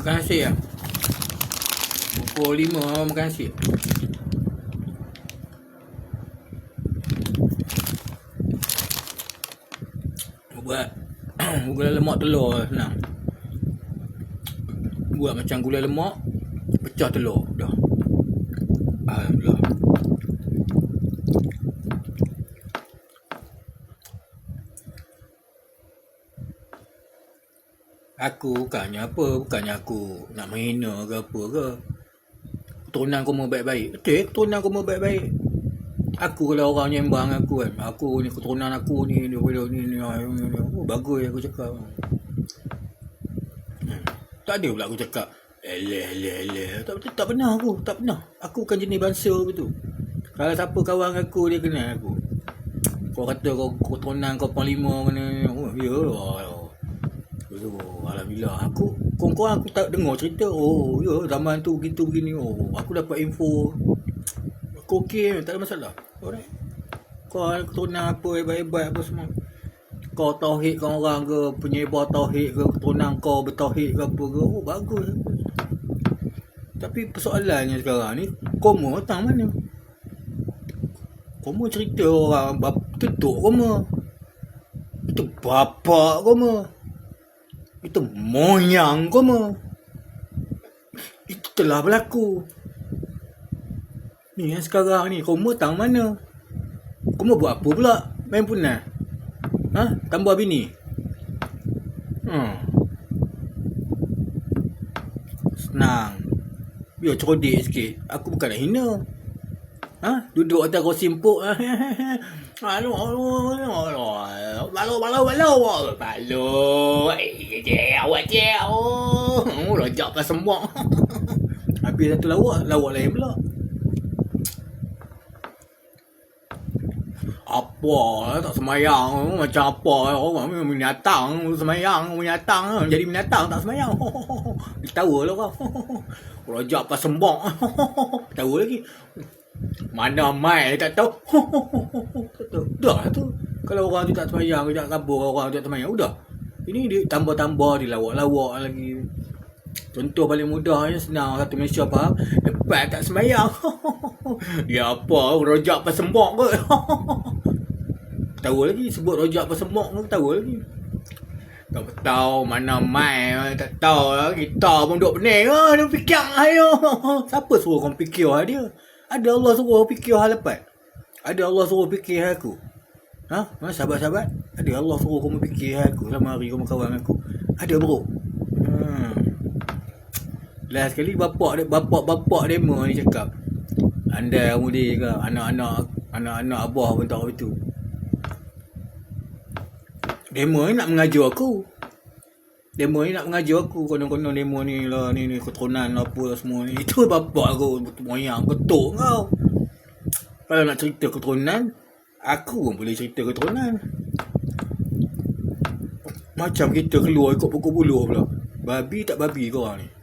Makan nasi lah. Pukul lima makan nasi. Buat gula lemak telur senang. Buat macam gula lemak, pecah telur. Dah. Alhamdulillah. Aku bukannya apa, bukannya aku nak menghina ke apa ke. Keturunan kau mau baik-baik. Betul, keturunan kau mau baik-baik. Aku kalau orang nyembang aku kan. Aku ni keturunan aku ni ni ni ni, ni, ni. Oh, bagus aku cakap. Hmm. Tak ada pula aku cakap. Eleh, eleh, eleh. Tak, tak, tak pernah aku. Tak pernah. Aku bukan jenis bangsa betul. Kalau siapa kawan aku, dia kenal aku. Kau kata kau keturunan kau panglima mana. Oh, ya lah. Oh, Alhamdulillah Aku Kawan-kawan aku tak dengar cerita. Oh ya zaman tu gitu begini Oh aku dapat info. Aku okey Tak ada masalah. Alright. Kau keturunan apa Hebat-hebat apa semua. Kau tauhid kau orang ke? Penyebar tauhid ke? Keturunan kau bertauhid ke apa ke? Oh bagus. Tapi persoalannya sekarang ni Koma datang mana? Koma cerita orang bap- Tetuk koma. Itu bapak koma itu moyang kau mah. Itu telah berlaku. Ni yang sekarang ni, kau mau tang mana? Kau mau buat apa pula? Main punah? Ha? Tambah bini? Hmm. Senang. Biar cerdik sikit. Aku bukan nak hina. Ha? Duduk atas kau simpuk. Alu, alu, alu, alu, balu, balu, balu, balu, eh, je, awak je, oh, oh, rojak pas sembok. Habis satu lawak, lawak lain pula. Apa, tak semayang, macam apa, orang binatang, semayang, binatang, jadi binatang tak semayang. Ditawa lah kau. Rojak pas sembok. Tahu lagi. Mana mai tak tahu. Dah tu. Kalau orang tu tak semayang, tak kabur orang tu tak semayang, udah. Ini dia tambah-tambah, dia lawak-lawak lagi. Contoh paling mudahnya senang satu Malaysia faham. Lepas tak semayang. ya apa, rojak pas sembok ke. tahu lagi sebut rojak pas sembok ke tahu lagi. Tak tahu mana mai tak tahu lah. Kita pun duduk pening ah, dia fikir ayo. Siapa suruh kau fikir hal dia? Ada Allah suruh fikir hal lepas. Ada Allah suruh fikir hal aku. Ha? ha? Sahabat-sahabat, ada Allah suruh kau fikir hal aku selama hari kau kawan aku. Ada bro. Hmm. Last sekali bapak bapak bapak demo ni cakap. Anda kamu dia ke anak-anak anak-anak abah pun tahu itu. Demo ni nak mengajar aku. Demo ni nak mengajar aku. Konon-konon demo ni lah. Ni ni keturunan lah apa lah semua ni. Itu bapak aku. Moyang ketuk kau. Kalau nak cerita keturunan. Aku pun boleh cerita keturunan. Macam kita keluar ikut pukul buluh pula. Babi tak babi kau ni.